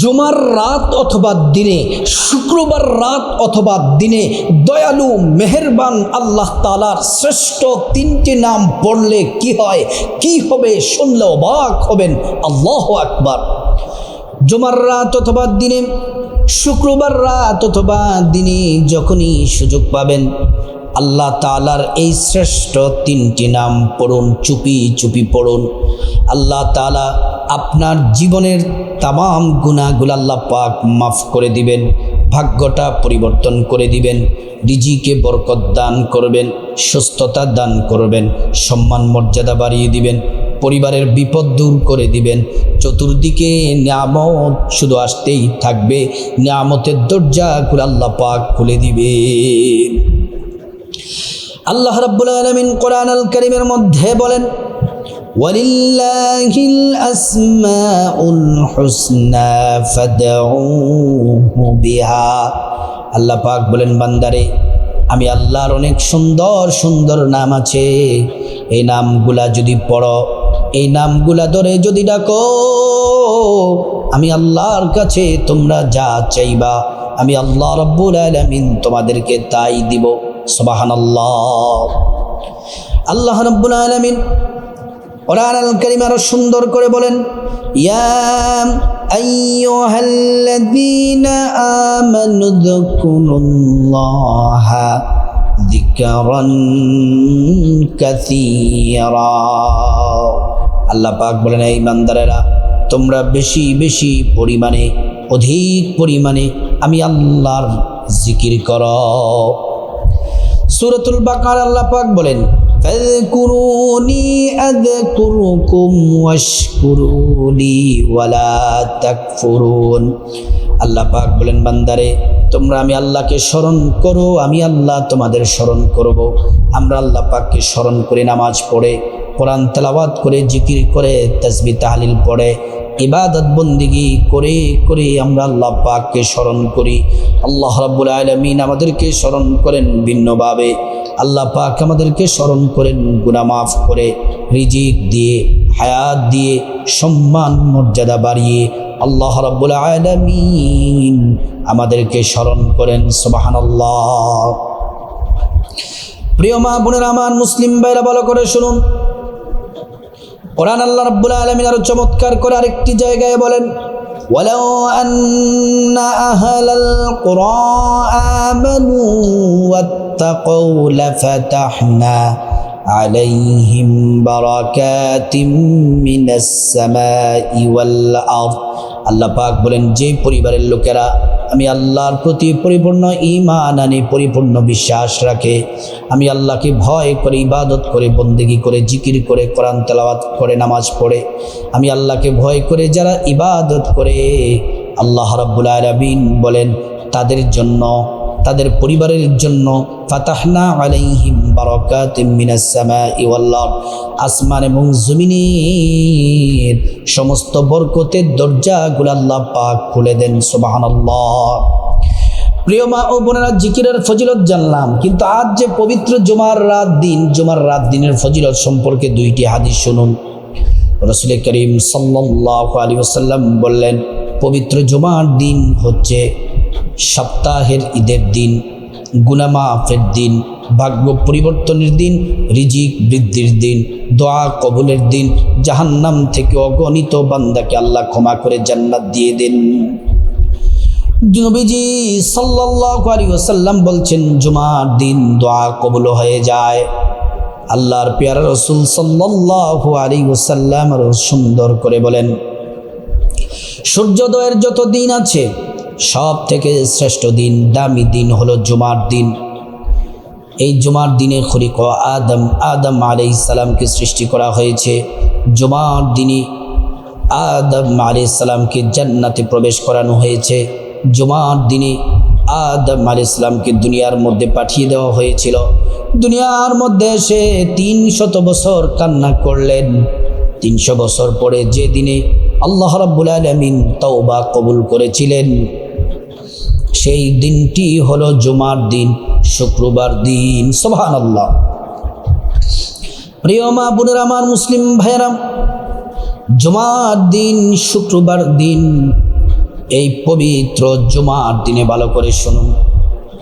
জুমার রাত অথবা দিনে, শুক্রবার রাত অথবা দিনে দয়ালু, মেহেরবান আল্লাহ তালার শ্রেষ্ঠ তিনটি নাম পড়লে কি হয়, কি হবে শুনলে অবাক হবেন আল্লাহ আকবার। জুমার রাত অথবা দিনে, শুক্রবার রাত অথবা দিনে যখনই সুযোগ পাবেন আল্লাহ তালার এই শ্রেষ্ঠ তিনটি নাম পড়ুন, চুপি চুপি পড়ুন। আল্লাহ তালা আপনার জীবনের তামাম গুণাগুলো আল্লাহ পাক মাফ করে দিবেন, ভাগ্যটা পরিবর্তন করে দিবেন ডিজিকে বরকত দান করবেন, সুস্থতা দান করবেন, সম্মান মর্যাদা বাড়িয়ে দিবেন, পরিবারের বিপদ দূর করে দিবেন। চতুর্দিকে নিয়ামত শুধু আসতেই থাকবে, নিয়ামতের দরজা আল্লাহ পাক খুলে দিবেন। আল্লাহ রাব্বুল আলামিন কোরআন আল কারীমের মধ্যে বলেন বিহা। আল্লাহ পাক বলেন, বান্দারে, আমি আল্লাহর অনেক সুন্দর সুন্দর নাম আছে। এই নামগুলা যদি পড়ো, এই নামগুলা ধরে যদি ডাকো, আমি আল্লাহর কাছে তোমরা যা চাইবা, আমি আল্লাহ রব্বুল আলামিন তোমাদেরকে তাই দিব। সুবাহান আল্লাহ আল্লাহ রব্বুল আলামিন কোরআন আল কারীম আরও সুন্দর করে বলেন, ইয়া আইয়ুহাল্লাযীনা আমানু যকুরুল্লাহা যিকরান কাসীরা। আল্লাহ পাক বলেন এই বান্দারেরা তোমরা বেশি বেশি পরিমাণে, অধিক পরিমাণে আমি আল্লাহর জিকির করো। সুরতুল বাকার আল্লাহ পাক বলেন, ফাযকুরুনি আযকুরুকুম ওয়াশকুরুলি ওয়ালা তাকফুরুন। আল্লাহ পাক বলেন, বান্দারে, তোমরা আমি আল্লাহকে স্মরণ করো, আমি আল্লাহ তোমাদের স্মরণ করব। আমরা আল্লাহ পাককে স্মরণ করে নামাজ পড়ে, কোরআন তেলাওয়াত করে, জিকির করে তসবি তাহলিল পড়ে ইবাদত বন্দিগি করে করে আমরা আল্লাহ পাককে স্মরণ করি। আল্লাহ রাব্বুল আলমিন আমাদেরকে স্মরণ করেন ভিন্নভাবে। আল্লাহ পাক আমাদেরকে স্মরণ করেন গুনাহ মাফ করে, রিজিক দিয়ে, হায়াত দিয়ে, সম্মান, মর্যাদা বাড়িয়ে আল্লাহ রাব্বুল আলমিন আমাদেরকে স্মরণ করেন। সুবহানাল্লাহ। প্রিয় মা বোনেরা, আমার মুসলিম ভাইরা, ভালো করে শুনুন। কোরআন আল্লাহ রাব্বুল আলামিন আরো চমৎকার করে আরেকটি জায়গায় বলেন ولو أن أهل القرى آمنوا واتقوا لفتحنا عليهم بركات من السماء والأرض আল্লাহ পাক বলেন, যে পরিবারের লোকেরা আমি আল্লাহর প্রতি পরিপূর্ণ ইমান আনে, পরিপূর্ণ বিশ্বাস রাখে, আমি আল্লাহকে ভয় করে, ইবাদত করে, বন্দেগি করে, জিকির করে, কোরআন তেলাওয়াত করে, নামাজ পড়ে, আমি আল্লাহকে ভয় করে, যারা ইবাদত করে, আল্লাহ রাব্বুল আলামিন বলেন, তাদের জন্য তাদের পরিবারের জন্য, ফাতাহনা আলাইহিম আরদ, আসমান এবং জমিনের সমস্ত বরকতের দরজাগুলো আল্লাহ পাক খুলে দেন, সুবহানাল্লাহ। প্রিয় মা ও বোনেরা, জিকিরের ফজিলত জানলাম, কিন্তু আজ যে পবিত্র জুমার রাত দিন, জুমার রাত দিনের ফজিলত সম্পর্কে দুইটি হাদিস শুনুন। রসুল করিম সাল্লাহ আলী ওসাল্লাম বললেন, পবিত্র জুমার দিন হচ্ছে সপ্তাহের ঈদের দিন, গুনামাফের দিন, ভাগ্য পরিবর্তনের দিন, রিজিক বৃদ্ধির দিন, দোয়া কবুলের দিন, জাহান্নাম থেকে অগণিত বান্দাকে আল্লাহ ক্ষমা করে জান্নাত দিয়ে দেন। নবীজি সাল্লাল্লাহু আলাইহি ওয়াসাল্লাম বলছেন, জুমার দিন দোয়া কবুল হয়ে যায়। আল্লাহর পেয়ারা রসুল সাল্লাল্লাহু আলাইহি ওয়াসাল্লাম আরও সুন্দর করে বলেন, সূর্যোদয়ের যত দিন আছে সব থেকে শ্রেষ্ঠ দিন, দামি দিন হলো জুমার দিন। এই জুমার দিনে খরিক আদম আদম আলাই সালামকে সৃষ্টি করা হয়েছে। জুমার দিনে আদম আলাই সালামকে জান্নাতে প্রবেশ করানো হয়েছে। জুমার দিনে আদম আলাই ইসলামকে দুনিয়ার মধ্যে পাঠিয়ে দেওয়া হয়েছিল। দুনিয়ার মধ্যে এসে তিন শত বছর কান্না করলেন। তিনশো বছর পরে যে দিনে আল্লাহ রাব্বুল আলমিন তওবা কবুল করেছিলেন। সেই দিনটি হলো জুমার দিন, শুক্রবার দিন সোহান আল্লাহ প্রিয় মা বোনের আমার মুসলিম ভাইয়েরা, জুমার দিন, শুক্রবার দিন, এই পবিত্র জুমার দিনে ভালো করে শুনুন।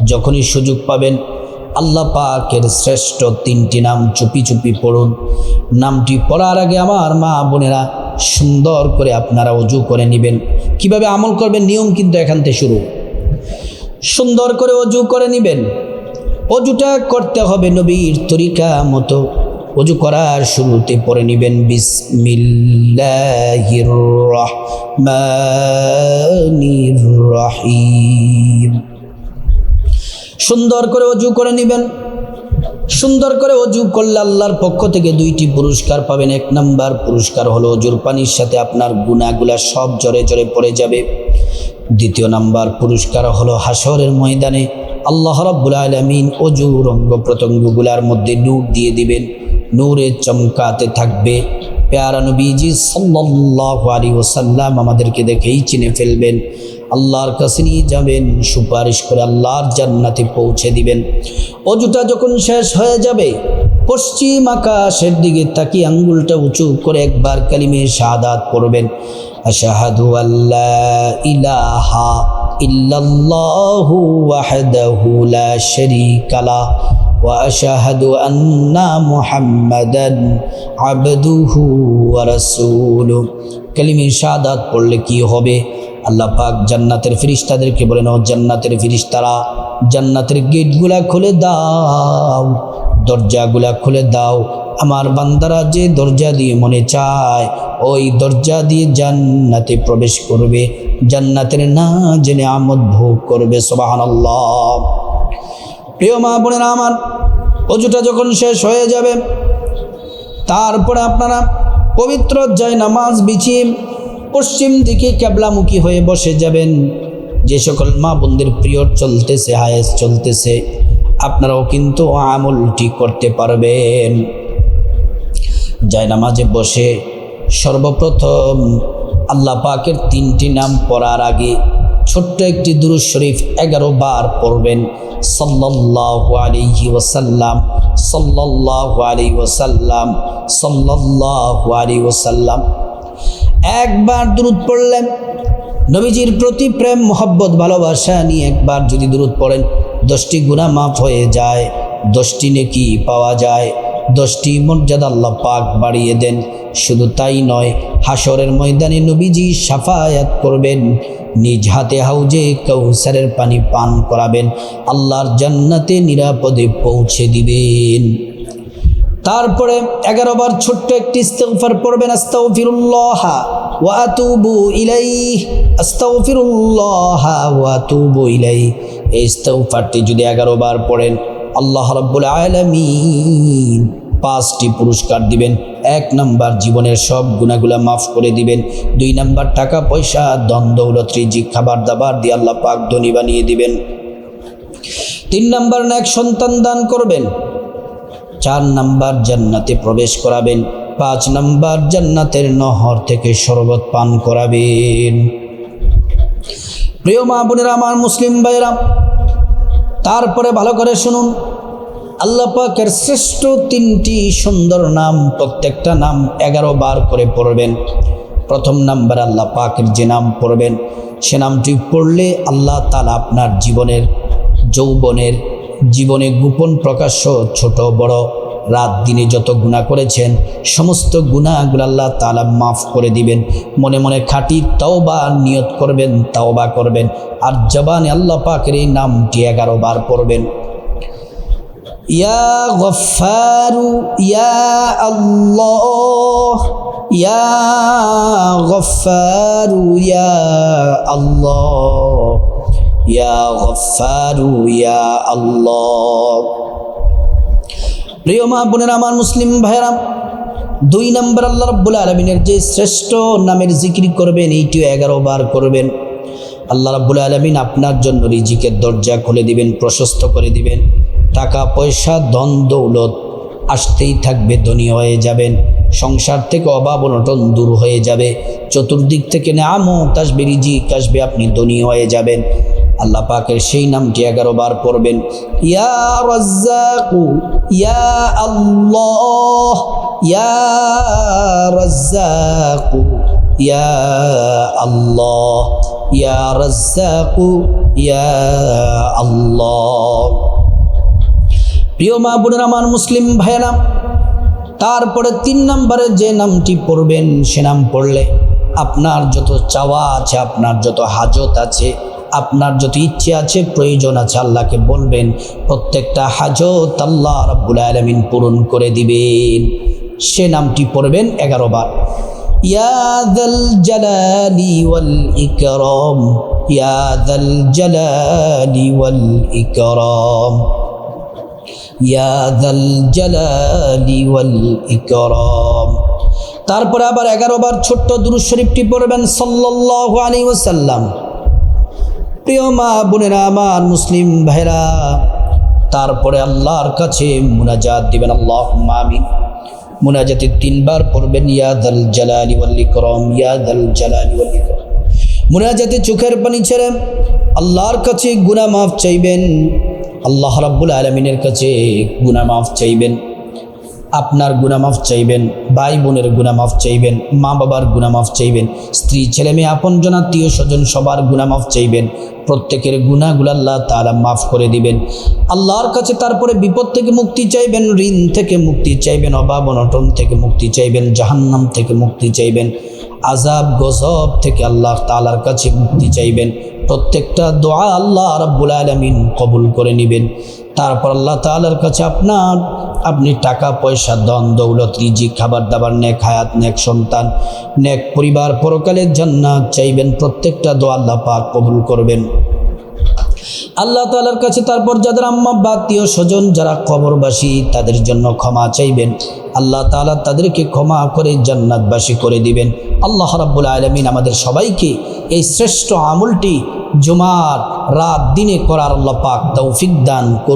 যখনই সুযোগ পাবেন, আল্লাহ পাকের শ্রেষ্ঠ তিনটি নাম চুপি চুপি পড়ুন। নামটি পড়ার আগে আমার মা বোনেরা সুন্দর করে আপনারা অজু করে নেবেন। কীভাবে আমল করবেন, নিয়ম কিন্তু এখান থেকে শুরু। সুন্দর করে অজু করে নেবেন। অজুটা করতে হবে নবীর তরিকা মতো। অজু করার শুরুতে পরে নেবেন বিসমিল্লাহির সুন্দর করে অজু করে নেবেন। সুন্দর করে অজু করলে আল্লাহর পক্ষ থেকে দুইটি পুরস্কার পাবেন। এক নাম্বার পুরস্কার হলো অজুর পানির সাথে আপনার গুণাগুলা সব জরে জরে পড়ে যাবে। দ্বিতীয় নাম্বার পুরস্কার হলো হাসরের ময়দানে আল্লাহ রাব্বুল আলামিন অজু রঙ্গ প্রত্যঙ্গগুলার মধ্যে নূর দিয়ে দিবেন। নূরে চমকাতে থাকবে। পেয়ারা নবীজি সাল্লাল্লাহু আলাইহি ওয়াসাল্লাম আমাদেরকে দেখেই চিনে ফেলবেন। আল্লাহর কাছে নিয়ে যাবেন, সুপারিশ করে আল্লাহর জান্নাতে পৌঁছে দিবেন। অজুটা যখন শেষ হয়ে যাবে পশ্চিম আকাশের দিকে তাকিয়ে আঙ্গুলটা উঁচু করে একবার কালিমে শাহাদাত পড়বেন আশাহাদু আল্লাহ ইলাহা ইল্লাল্লাহু ওয়াহদাহু লা শারীকা লা وأشهد أن محمدا عبده ورسوله কালিমে শাহাদাত পড়লে কি হবে আল্লাহ পাক জান্নাতের ফিরিস্তাদেরকে বলেন ও জান্নাতের ফিরিস্তারা জান্নাতের গেটগুলা খুলে দাও দরজাগুলা খুলে দাও। আমার বান্দারা যে দরজা দিয়ে মনে চায়, ওই দরজা দিয়ে জান্নাতে প্রবেশ করবে। জান্নাতের না জেনে আমদ ভোগ করবে সোবাহান প্রিয় মা বোনেরা আমার, অজুটা যখন শেষ হয়ে যাবে, তারপরে আপনারা পবিত্র জয় নামাজ বিছিয়ে পশ্চিম দিকে ক্যাবলামুখী হয়ে বসে যাবেন। যে সকল মা বোনদের প্রিয় চলতেছে, হায়েস চলতেছে। আপনারাও কিন্তু আমলটি করতে পারবেন। জয় নামাজে বসে সর্বপ্রথম আল্লাহ পাকের তিনটি নাম পড়ার আগে ছোট্ট একটি দুরুজ শরীফ এগারো বার পড়বেন। সাল্লাল্লাহু আলাইহি ওয়াসাল্লাম, সাল্লাল্লাহু আলাইহি ওয়াসাল্লাম, সাল্লাল্লাহু আলাইহি ওয়াসাল্লাম। একবার দূরত পড়লেন, নবীজির প্রতি প্রেম, মোহব্বত, ভালোবাসা নিয়ে একবার যদি দূরত পড়েন দশটি গুণা মাফ হয়ে যায়, দশটি নেকি পাওয়া যায়, দশটি মর্যাদা আল্লাহ পাক বাড়িয়ে দেন। শুধু তাই নয় হাসরের ময়দানে নবীজি সাফায়াত করবেন, নিজ হাতে হাউজে কৌসারের পানি পান করাবেন, আল্লাহর জান্নাতে নিরাপদে পৌঁছে দিবেন। তারপরে এগারো বার ছোট্ট একটি ইস্তেগফার পড়বেন, আস্তাগফিরুল্লাহ ওয়া আতুবু ইলাইহি, আস্তাগফিরুল্লাহ ওয়া আতুবু ইলাইহি। এই ইস্তেগফারটি যদি এগারো বার পড়েন, আল্লাহ রাব্বুল আলামিন পাঁচটি পুরস্কার দিবেন। এক নাম্বার জীবনের সব গুণাগুলা মাফ করে দিবেন। দুই নাম্বার টাকা, পয়সা দন দৌলত, রিজিক, খাবার দাবার দিয়ে আল্লাহ পাক ধনী বানিয়ে দিবেন। তিন নাম্বার এক সন্তান দান করবেন। চার নাম্বার জান্নাতে প্রবেশ করাবেন। পাঁচ নাম্বার জান্নাতের নহর থেকে শরবত পান করাবেন। প্রিয় মা বোনেরা, আমার মুসলিম ভাইরা তারপরে ভালো করে শুনুন। আল্লাহ পাকের শ্রেষ্ঠ তিনটি সুন্দর নাম, প্রত্যেকটা নাম এগারো বার করে পড়বেন। প্রথম নাম্বার আল্লাহ পাকের যে নাম পড়বেন, সে নামটি পড়লে আল্লাহ তালা আপনার জীবনের, যৌবনের, জীবনে গোপন প্রকাশ্য ছোট বড় রাত দিনে যত গুণা করেছেন, সমস্ত গুণাগুলো আল্লাহ তালা মাফ করে দিবেন। মনে মনে খাঁটি তাওবা নিয়ত করবেন, তাওবা করবেন। আর জবানে আল্লাহ পাকের এই নামটি এগারো বার পড়বেন। ইয়া ইয়া আল্লাহ, ইয়া ইয়া আল্লাহ, ইয়া গফারু ইয়া আল্লাহ। প্রিয় মা বোনের, আমার মুসলিম ভাইরা দুই নম্বর আল্লাহ রব্বুল আলমিনের যে শ্রেষ্ঠ নামের জিকির করবেন, এইটিও এগারো বার করবেন। আল্লাহ রাব্বুল আলমিন আপনার জন্য রিজিকের দরজা খুলে দিবেন, প্রশস্ত করে দিবেন। টাকা, পয়সা, ধন, দৌলত আসতেই থাকবে, ধনী হয়ে যাবেন। সংসার থেকে অভাব অনটন দূর হয়ে যাবে। চতুর্দিক থেকে নামত আসবে, রিজিক আসবে, আপনি ধনী হয়ে যাবেন। আল্লাহ পাকের সেই নামটি এগারো বার পড়বেন। ইয়া ইয়া আল্লাহ, ইয়া ইয়া আল্লাহ, ইয়া ইয়া আল্লাহ। প্রিয় মা বোনের, আমার মুসলিম ভাইয়েরা, তারপরে তিন নম্বরে যে নামটি পড়বেন, সে নাম পড়লে আপনার যত চাওয়া আছে, আপনার যত হাজত আছে আপনার যত ইচ্ছে আছে, প্রয়োজন আছে, আল্লাহকে বলবেন, প্রত্যেকটা হাজত আল্লাহ রাব্বুল আলমিন পূরণ করে দিবেন। সে নামটি পড়বেন এগারো বার। ইয়াদাল ইকরম ইয়াদাল ইকরম, ইয়া দাল জালালি ওয়াল ইকরাম। তারপরে আবার এগারো বার ছোট্ট দুরুদ শরীফটি পড়বেন, সাল্লাল্লাহু আলাইহি ওয়াসাল্লাম। প্রিয় মা বোনেরা, আমার মুসলিম ভাইরা তারপরে আল্লাহর কাছে মুনাজাত দিবেন আল্লাহ আমিন। মুনাজাতে তিনবার পড়বেন, ইয়া দাল জালালি ওয়াল ইকরাম, ইয়া দাল জালালি ওয়াল ইকরাম। মুনাজাতে চোখের পানি ছেড়ে আল্লাহর কাছে গুনাহ মাফ চাইবেন, আল্লাহ রাব্বুল আলমিনের কাছে গুনাহ মাফ চাইবেন। আপনার গুনামাফ চাইবেন, ভাই বোনের গুনামাফ চাইবেন, মা বাবার গুনামাফ চাইবেন, স্ত্রী, ছেলে মেয়ে, আপনজন, আত্মীয় স্বজন সবার গুনামাফ চাইবেন। প্রত্যেকের গুণাগুলো আল্লাহ তারা মাফ করে দিবেন। আল্লাহর কাছে তারপরে বিপদ থেকে মুক্তি চাইবেন, ঋণ থেকে মুক্তি চাইবেন, অভাব, অনটন থেকে মুক্তি চাইবেন, জাহান্নাম থেকে মুক্তি চাইবেন আজাব গজব থেকে আল্লাহ তালার কাছে মুক্তি চাইবেন। প্রত্যেকটা দোয়া আল্লাহ রাব্বুল আলমিন কবুল করে নেবেন। তারপর আল্লাহ তালার কাছে আপনার, আপনি টাকা, পয়সা দন দৌলত রিজি খাবার দাবার নেক হায়াত, নেক সন্তান, নেক পরিবার পরকালের জান্নাত চাইবেন, প্রত্যেকটা দোয়া আল্লাহ পাক কবুল করবেন। আল্লাহ তালার কাছে তারপর যাদের আম্মা বাতীয় স্বজন যারা কবরবাসী, তাদের জন্য ক্ষমা চাইবেন। আল্লাহ তালা তাদেরকে ক্ষমা করে জান্নাতবাসী করে দিবেন। আল্লাহ রাব্বুল আলমিন আমাদের সবাইকে এই শ্রেষ্ঠ আমলটি জুমার রাত দিনে করার আল্লাহ পাক তৌফিক দান